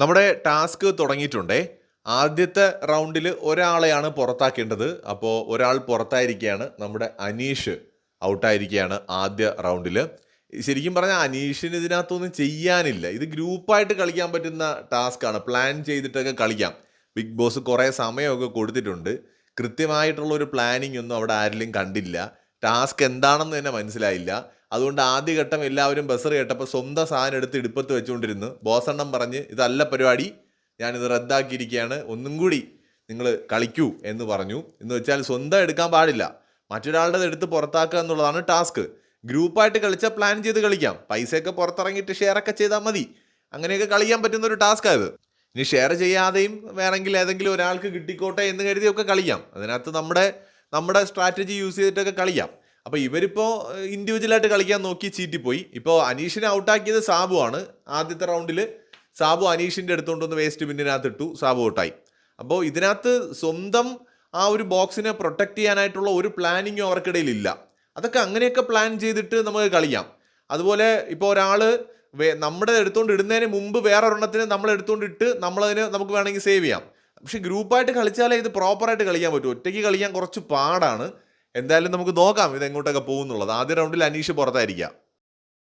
നമ്മുടെ ടാസ്ക് തുടങ്ങിയിട്ടുണ്ടേ. ആദ്യത്തെ റൗണ്ടിൽ ഒരാളെയാണ് പുറത്താക്കേണ്ടത്. അപ്പോൾ ഒരാൾ പുറത്തായിരിക്കുകയാണ്. നമ്മുടെ അനീഷ് ഔട്ടായിരിക്കുകയാണ് ആദ്യ റൗണ്ടിൽ. ശരിക്കും പറഞ്ഞാൽ അനീഷിന് ഇതിനകത്തൊന്നും ചെയ്യാനില്ല. ഇത് ഗ്രൂപ്പായിട്ട് കളിക്കാൻ പറ്റുന്ന ടാസ്ക്കാണ്. പ്ലാൻ ചെയ്തിട്ടൊക്കെ കളിക്കാം. ബിഗ് ബോസ് കുറേ സമയമൊക്കെ കൊടുത്തിട്ടുണ്ട്. കൃത്യമായിട്ടുള്ള ഒരു പ്ലാനിങ് ഒന്നും അവിടെ ആരിലും കണ്ടില്ല. ടാസ്ക് എന്താണെന്ന് തന്നെ മനസ്സിലായില്ല. അതുകൊണ്ട് ആദ്യഘട്ടം എല്ലാവരും ബസർ കേട്ടപ്പോൾ സ്വന്തം സാധനം എടുത്ത് ഇടുപ്പത്ത് വെച്ചുകൊണ്ടിരുന്നു. ബോസെണ്ണം പറഞ്ഞ് ഇതല്ല പരിപാടി ഞാനിത് റദ്ദാക്കിയിരിക്കുകയാണ് ഒന്നും കൂടി നിങ്ങൾ കളിക്കൂ എന്ന് പറഞ്ഞു. എന്ന് വെച്ചാൽ സ്വന്തം എടുക്കാൻ പാടില്ല. മറ്റൊരാളുടെ എടുത്ത് പുറത്താക്കുക എന്നുള്ളതാണ് ടാസ്ക്. ഗ്രൂപ്പായിട്ട് കളിച്ചാൽ പ്ലാൻ ചെയ്ത് കളിക്കാം. പൈസയൊക്കെ പുറത്തിറങ്ങിയിട്ട് ഷെയർ ഒക്കെ ചെയ്താൽ മതി. അങ്ങനെയൊക്കെ കളിക്കാൻ പറ്റുന്ന ഒരു ടാസ്ക്കാണ് ഇത്. ഇനി ഷെയർ ചെയ്യാതെയും വേണമെങ്കിൽ ഏതെങ്കിലും ഒരാൾക്ക് കിട്ടിക്കോട്ടെ എന്ന് കരുതിയൊക്കെ കളിക്കാം. അതിനകത്ത് നമ്മുടെ നമ്മുടെ സ്ട്രാറ്റജി യൂസ് ചെയ്തിട്ടൊക്കെ കളിക്കാം. അപ്പോൾ ഇവരിപ്പോൾ ഇൻഡിവിജ്വലായിട്ട് കളിക്കാൻ നോക്കി ചീറ്റിപ്പോയി. ഇപ്പോൾ അനീഷിനെ ഔട്ടാക്കിയത് സാബു ആണ്. ആദ്യത്തെ റൗണ്ടിൽ സാബു അനീഷിന്റെ അടുത്തോണ്ടൊന്ന് വേസ്റ്റ് ബിന്നിനകത്ത് ഇട്ടു സാബു ഔട്ടായി. അപ്പോൾ ഇതിനകത്ത് സ്വന്തം ആ ഒരു ബോക്സിനെ പ്രൊട്ടക്ട് ചെയ്യാനായിട്ടുള്ള ഒരു പ്ലാനിങ്ങും അവർക്കിടയിൽ ഇല്ല അതൊക്കെ അങ്ങനെയൊക്കെ പ്ലാൻ ചെയ്തിട്ട് നമുക്ക് കളിക്കാം. അതുപോലെ ഇപ്പോൾ ഒരാൾ നമ്മുടെ എടുത്തുകൊണ്ട് ഇടുന്നതിന് മുമ്പ് വേറെ ഒരെണ്ണത്തിന് നമ്മൾ എടുത്തുകൊണ്ട് ഇട്ട് നമ്മളതിന് നമുക്ക് വേണമെങ്കിൽ സേവ് ചെയ്യാം. പക്ഷെ ഗ്രൂപ്പായിട്ട് കളിച്ചാലേ ഇത് പ്രോപ്പറായിട്ട് കളിക്കാൻ പറ്റും. ഒറ്റയ്ക്ക് കളിക്കാൻ കുറച്ച് പാടാണ്. എന്തായാലും നമുക്ക് നോക്കാം ഇത് എങ്ങോട്ടൊക്കെ പോകുന്നുള്ളത്. ആദ്യ റൗണ്ടിൽ അനീഷ് പുറത്തായിരിക്കാം.